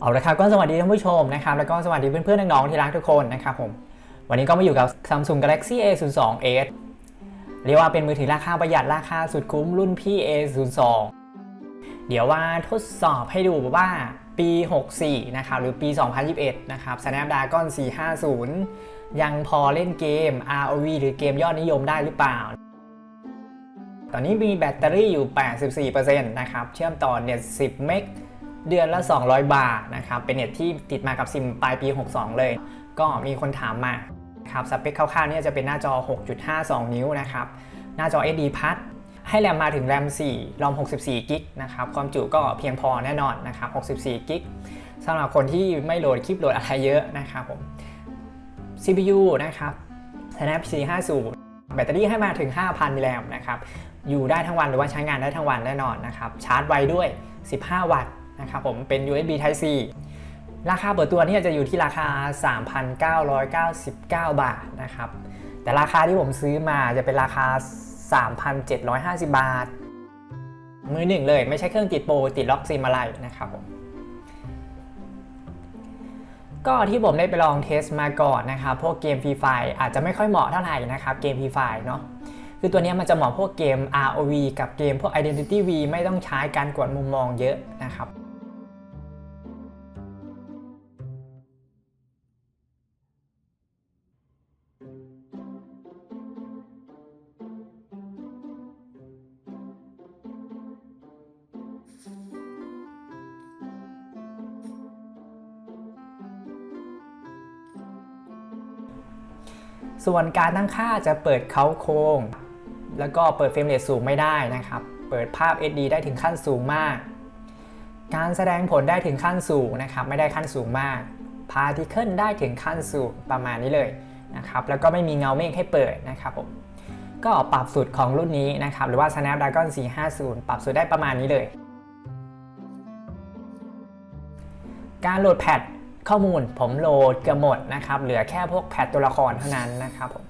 เอาละครับก็สวัสดีท่านผู้ชมนะครับแล้วก็สวัสดีเพื่อนๆน้องๆที่รักทุกคนนะครับผมวันนี้ก็มาอยู่กับ Samsung Galaxy A02 Edge เรียกว่าเป็นมือถือราคาประหยัดราคาสุดคุ้มรุ่นพี่ A02 เดี๋ยวว่าทดสอบให้ดูว่าปี 64 นะครับ หรือปี 2021 นะครับ Snapdragon 450 ยังพอเล่นเกม ROV หรือเกมยอดนิยมได้หรือเปล่า ตอนนี้มีแบตเตอรี่อยู่ 84%นะครับ เชื่อมต่อเน็ต10 เมก เดือนละ 200 บาทนะครับ เป็นเน็ตที่ติดมากับซิมปลายปี 62 เลย ก็มีคนถามมาครับสเปคคร่าวๆเนี่ยจะเป็นหน้าจอ 6.52 นิ้วนะครับ หน้าจอ SD พัดให้แรมมาถึงแรม 4 รอม 64 กิกนะครับ ความจุก็เพียงพอแน่นอนนะครับ 64 กิกสำหรับคนที่ไม่โหลดคลิปโหลดอะไรเยอะนะครับผม CPU นะครับ Snap 450 แบตเตอรี่ให้มาถึง 5,000 มิลลิแอมป์นะครับ อยู่ได้ทั้งวันหรือว่าใช้งานได้ทั้งวันแน่นอนนะครับ ชาร์จไวด้วย 15 วัตต์ นะครับผมเป็น USB Type C ราคาเปิดตัวนี่จะอยู่ที่ราคา 3,999 บาทนะครับ แต่ราคาที่ผมซื้อมาจะเป็นราคา 3,750 บาท มือหนึ่งเลยไม่ใช่เครื่องติดโปรติดล็อกซิมอะไรนะครับผมก็ที่ผมได้ไปลองเทสมาก่อนนะครับ พวกเกมฟรีไฟอาจจะไม่ค่อยเหมาะเท่าไหร่นะครับ เกมฟรีไฟเนาะคือตัวนี้มันจะเหมาะพวกเกม ROV กับเกมพวก Identity V ไม่ต้องใช้การกดมุมมองเยอะนะครับ ส่วนการตั้งค่าจะเปิดเขาโครงแล้วก็เปิดเฟรมเรทสูงไม่ได้นะครับ เปิดภาพ SD ได้ถึงขั้นสูงมาก การแสดงผลได้ถึงขั้นสูงนะครับ ไม่ได้ขั้นสูงมาก พาร์ติเคิลได้ถึงขั้นสูงประมาณนี้เลยนะครับ แล้วก็ไม่มีเงาเมฆให้เปิดนะครับผม ก็ปรับสุดของรุ่นนี้นะครับ หรือว่า Snapdragon 450 ปรับสุดได้ประมาณนี้เลย การโหลดแพท ข้อมูลผมโหลดเกือบหมดนะครับ เหลือแค่พวกแพทตัวละครเท่านั้นนะครับผม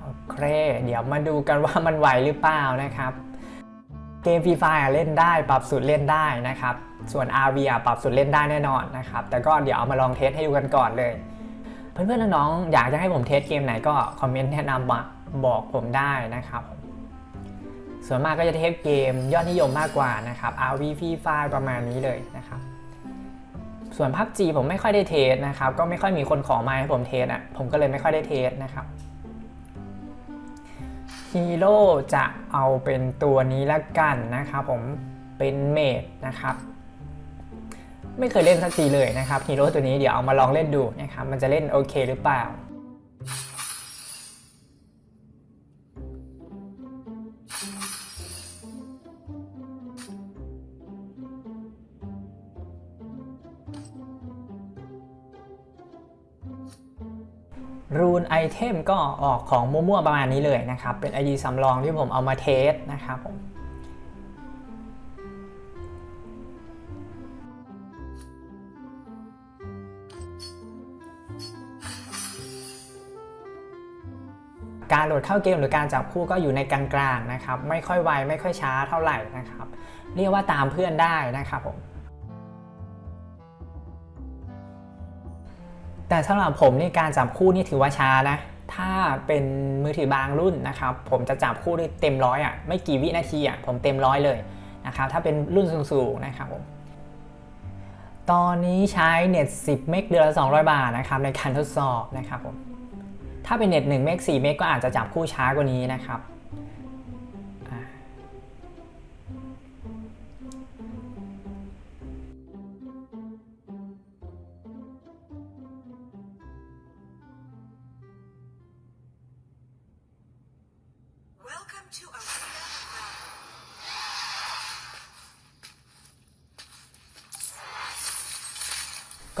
โอเค เดี๋ยวมาดูกันว่ามันไหวหรือเปล่านะครับ เกมฟรีไฟเล่นได้ปรับสุดเล่นได้นะครับ ส่วน RV ปรับสุดเล่นได้แน่นอนนะครับ แต่ก็เดี๋ยวเอามาลองเทสให้ดูกันก่อนเลย เพื่อนๆน้องๆอยากจะให้ผมเทสเกมไหนก็คอมเมนต์แนะนำมาบอกผมได้นะครับส่วนมากก็จะเทสเกมยอดนิยมมากกว่านะครับ RV Free Fire ประมาณนี้เลยนะครับ ส่วน PUBG ผมไม่ค่อยได้เทสนะครับ ก็ไม่ค่อยมีคนขอมาให้ผมเทสอะ ผมก็เลยไม่ค่อยได้เทสนะครับฮีโร่จะเอาเป็นตัวนี้ละกันนะครับผมเป็นเมดนะครับ ไม่เคยเล่นสักทีเลยนะครับฮีโร่ตัวนี้เดี๋ยวเอามาลองเล่นดูนะครับ มันจะเล่นโอเคหรือเปล่า รูนไอเทมก็ออกของมั่วๆประมาณนี้เลยนะครับ เป็น ID สำรองที่ผมเอามาเทสนะครับผมการโหลดเข้าเกมหรือการจับคู่ก็อยู่ในกลางๆนะครับ ไม่ค่อยไวไม่ค่อยช้าเท่าไหร่นะครับ เรียกว่าตามเพื่อนได้นะครับผม แต่สำหรับผมนี่การจับคู่นี่ถือว่าช้านะ ถ้าเป็นมือถือบางรุ่นนะครับ ผมจะจับคู่ได้เต็มร้อยอะไม่กี่วินาทีอะผมเต็มร้อยเลยนะครับ ถ้าเป็นรุ่นสูงๆนะครับผมตอนนี้ใช้เน็ต 10 เมกเดือนละ200 บาทนะครับในการทดสอบนะครับผมถ้าเป็นเน็ต 1 เมก 4 เมกก็อาจจะจับคู่ช้ากว่านี้นะครับ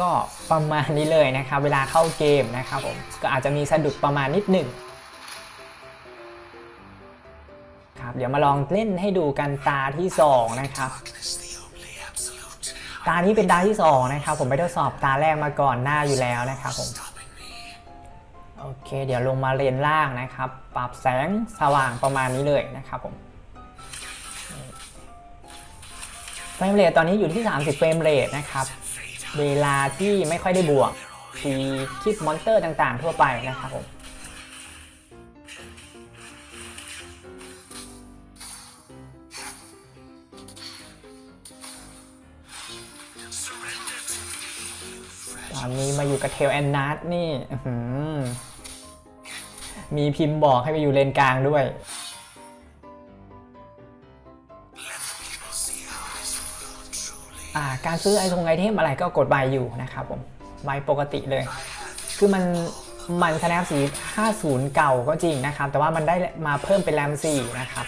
ก็ประมาณนี้เลยนะครับ เวลาเข้าเกมนะครับผมก็อาจจะมีสะดุดประมาณนิดหนึ่งครับเดี๋ยวมาลองเล่นให้ดูกันตาที่ 2 นะครับ Is the only absolute ตานี้เป็นตาที่ 2 นะครับ ผมไปทดสอบตาแรกมาก่อนหน้าอยู่แล้วนะครับผมโอเค เดี๋ยวลงมาเลนล่างนะครับ ปรับแสงสว่างประมาณนี้เลยนะครับผมแสรมเรทตอนนี้อยู่ที่ 30 เฟรมเรทนะครับ เวลาที่ไม่ค่อยได้บวกทีคลิปมอนเตอร์ต่างๆ ทั่วไปนะครับผมตอนนี้มาอยู่กับเทลแอนนัทนี่มีพิมพ์บอกให้ไปอยู่เลนกลางด้วย การซื้อไอทงไอเทมอะไรก็กดใบอยู่นะครับผมใบปกติเลย คือมันมันคะแนนสี 50 เก่าก็จริงนะครับ แต่ว่ามันได้มาเพิ่มเป็นแรม 4 นะครับ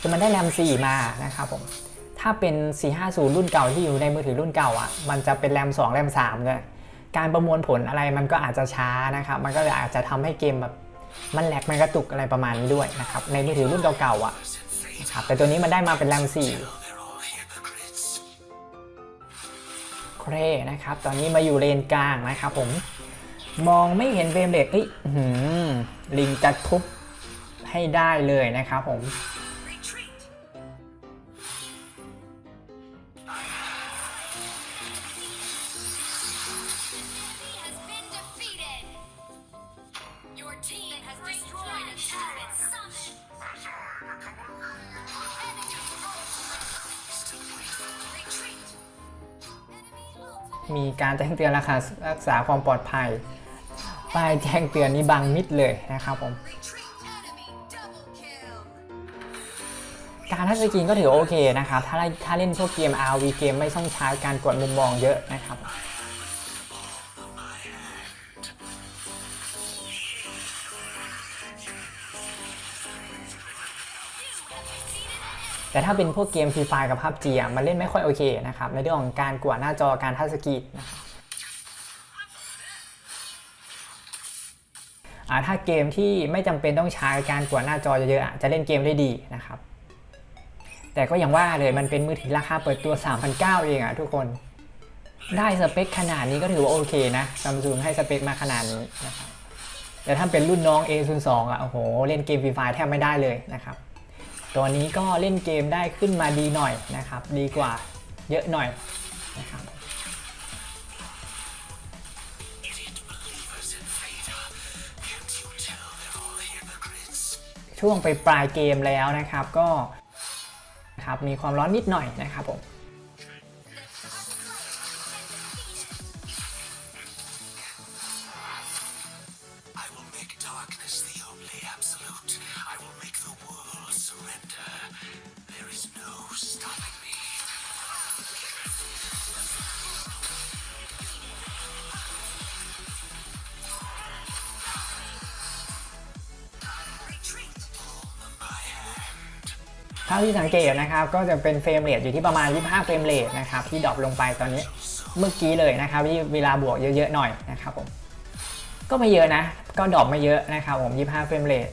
คือมันได้แรม 4 มานะครับผม ถ้าเป็น 450 รุ่นเก่าที่อยู่ในมือถือรุ่นเก่าอะ มันจะเป็นแรม 2 แรม 3เลยการประมวลผลอะไรมันก็อาจจะช้านะครับ มันก็เลยอาจจะทำให้เกมแบบมันแหลกมันกระตุกอะไรประมาณนี้ด้วยนะครับ ในมือถือรุ่นเก่าๆอะนะครับ แต่ตัวนี้มันได้มาเป็นแรม 4 เครนะครับ ตอนนี้มาอยู่เลนกลางนะครับผม มองไม่เห็นเฟรมเรทเอ้ยอื้อหือลิงจะทุบให้ได้เลยนะครับผม มีการแจ้งเตือนราคารักษาความปลอดภัย ป้ายแจ้งเตือนนี้บังมิดเลยนะครับผม การทัชสกรีนก็ถือโอเคนะครับ ถ้าถ้าเล่นพวกเกม RV เกมไม่ต้องใช้การกดมุมมองเยอะนะครับ แต่ถ้าเป็นพวกเกมฟรีไฟกับภาพจีอะมันเล่นไม่ค่อยโอเคนะครับในเรื่องของการกวาดหน้าจอการทัชสกรีนนะครับถ้าเกมที่ไม่จำเป็นต้องใช้การกวาดหน้าจอเยอะๆจะเล่นเกมได้ดีนะครับ แต่ก็อย่างว่าเลยมันเป็นมือถือราคาเปิดตัว 3,900 เองอะทุกคน ได้สเปคขนาดนี้ก็ถือว่าโอเคนะซัมซุงให้สเปคมาขนาดนี้นะครับแต่ถ้าเป็นรุ่นน้อง A02 อะโอ้โห เล่นเกมฟรีไฟแทบไม่ได้เลยนะครับ ตัวนี้ก็เล่นเกมได้ขึ้นมาดีหน่อยนะครับ ดีกว่าเยอะหน่อยนะครับช่วงไปปลายเกมแล้วนะครับก็ครับมีความร้อนนิดหน่อยนะครับผม ท่าที่สังเกตนะครับก็จะเป็นเฟรมเรทอยู่ที่ประมาณ 25 เฟรมเรทนะครับที่ดรอปลงไปตอนนี้เมื่อกี้เลยนะครับที่เวลาบวกเยอะๆหน่อยนะครับผมก็ไม่เยอะนะ ก็ดรอปไม่เยอะนะครับผม 25 เฟรมเรท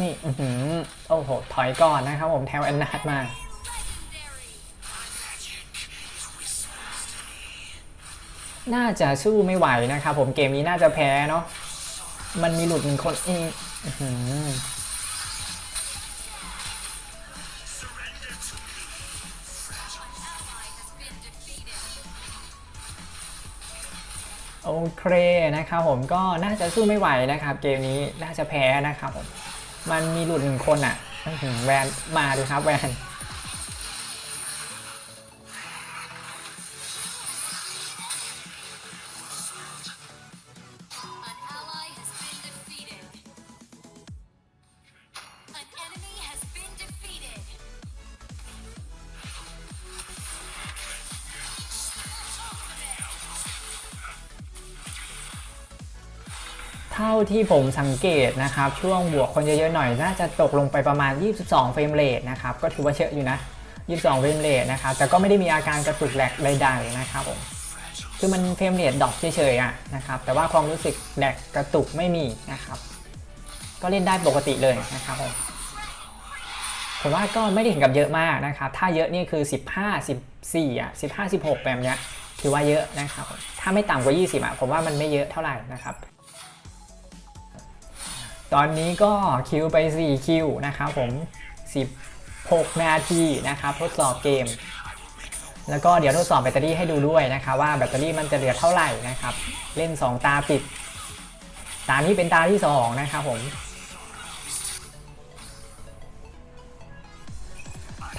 นี่อื้อหือโอ้โห ถอยก่อนนะครับผม แทวแอนนาดมา น่าจะสู้ไม่ไหวนะครับผมเกมนี้น่าจะแพ้เนาะมันมีหลุดหนึ่งคนอืมอื้อหือโอเคนะครับผมก็น่าจะสู้ไม่ไหวนะครับ เกมนี้น่าจะแพ้นะครับผมมันมีหลุดหนึ่งคนอะอื้อหือแวนมาดูครับแวน ท่าที่ผมสังเกตนะครับ ช่วงบวกคนเยอะๆหน่อย น่าจะตกลงไปประมาณ 22 เฟรมเรทนะครับ ก็ถือว่าเยอะอยู่นะ 22 เฟรมเรทนะครับ แต่ก็ไม่ได้มีอาการกระตุกแหลกใดๆนะครับผมคือมันเฟรมเรทดรอปเฉยๆอะนะครับ แต่ว่าความรู้สึกแหลกกระตุกไม่มีนะครับ ก็เล่นได้ปกติเลยนะครับผมผมว่าก็ไม่ได้ถึงกับเยอะมากนะครับ ถ้าเยอะนี่คือ 15 14อะ15 16แบบเนี้ยถือว่าเยอะนะครับ ถ้าไม่ต่ำกว่า 20อะผมว่ามันไม่เยอะเท่าไหร่นะครับ ตอนนี้ก็คิวไป 4 คิวนะครับผม 16 นาทีนะครับทดสอบเกม แล้วก็เดี๋ยวทดสอบแบตเตอรี่ให้ดูด้วยนะครับว่าแบตเตอรี่มันจะเหลือเท่าไหร่นะครับ เล่น 2 ตาติด ตานี้เป็นตาที่ 2 นะครับผม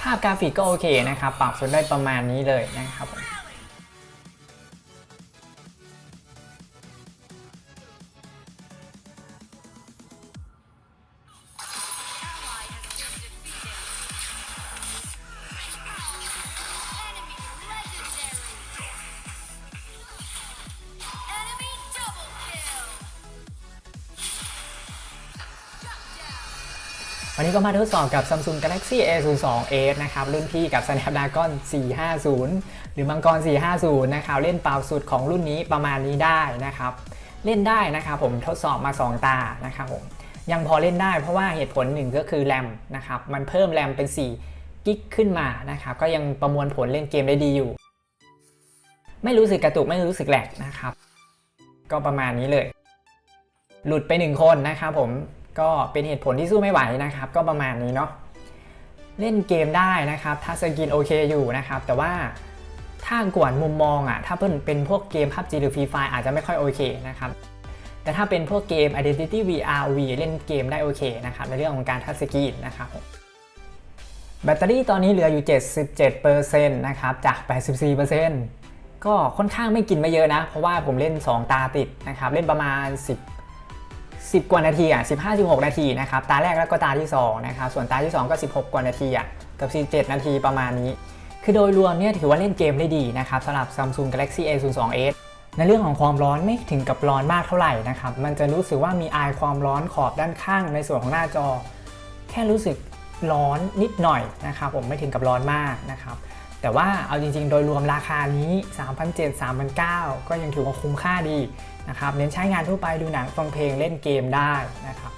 ภาพกราฟิกก็โอเคนะครับ ปรับส่วนได้ประมาณนี้เลยนะครับผม วันนี้ก็มาทดสอบกับ Samsung Galaxy A02s นะครับ รุ่นพี่กับ Snapdragon 450 หรือมังกร 450 นะครับ เล่นเปล่าสุดของรุ่นนี้ประมาณนี้ได้นะครับ เล่นได้นะครับผมทดสอบมา 2 ตานะครับผมยังพอเล่นได้เพราะว่าเหตุผลหนึ่งก็คือแรมนะครับ มันเพิ่มแรมเป็น 4 กิกขึ้นมานะครับ ก็ยังประมวลผลเล่นเกมได้ดีอยู่ ไม่รู้สึกกระตุกไม่รู้สึกแหลกนะครับ ก็ประมาณนี้เลย หลุดไปหนึ่งคนนะครับผม ก็เป็นเหตุผลที่สู้ไม่ไหวนะครับ ก็ประมาณนี้เนาะเล่นเกมได้นะครับ ถ้าสกินโอเคอยู่นะครับ แต่ว่าถ้ากวนมุมมองอะถ้าเป็นเป็นพวกเกม PUBG หรือ Free Fire อาจจะไม่ค่อยโอเคนะครับแต่ถ้าเป็นพวกเกม Identity VR V เล่นเกมได้โอเคนะครับในเรื่องของการทัชสกรีนนะครับแบตเตอรี่ตอนนี้เหลืออยู่ 77%นะครับจาก 84%ก็ค่อนข้างไม่กินไม่เยอะนะ เพราะว่าผมเล่น 2 ตาติดนะครับ เล่นประมาณ 10 10 กว่านาทีอะ15 16 นาทีนะครับตาแรกแล้วก็ตาที่2นะครับส่วนตาที่ 2 ก็ 16 กว่านาทีอะกับ 47 นาทีประมาณนี้ คือโดยรวมเนี่ยถือว่าเล่นเกมได้ดีนะครับสำหรับ Samsung Galaxy A02s ในเรื่องของความร้อนไม่ถึงกับร้อนมากเท่าไหร่นะครับมันจะรู้สึกว่ามีอายความร้อนขอบด้านข้างในส่วนของหน้าจอ แค่รู้สึกร้อนนิดหน่อยนะครับผมไม่ถึงกับร้อนมากนะครับ แต่ว่าเอาจริงๆ โดยรวมราคานี้ 3,700 3,900 ก็ยังถือว่าคุ้มค่าดีนะครับ เน้นใช้งานทั่วไปดูหนังฟังเพลงเล่นเกมได้นะครับ